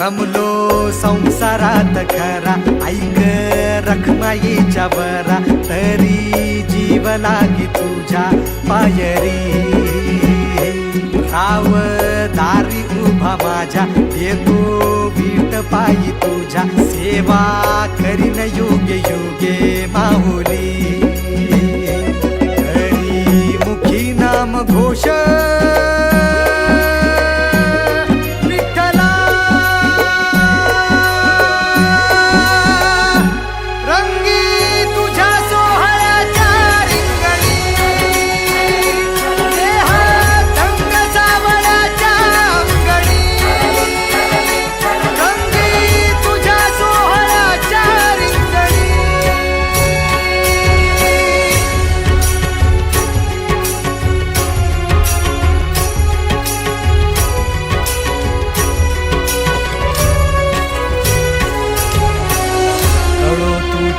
रमलो संसारात खरा. ऐक रखमाईच्या बरा तरी जीव लागी तुझ्या पायरी. राव दारी उभा माझ्या. येतो बीट पायी तुझ्या. सेवा करीन योग्य योगे माहुली.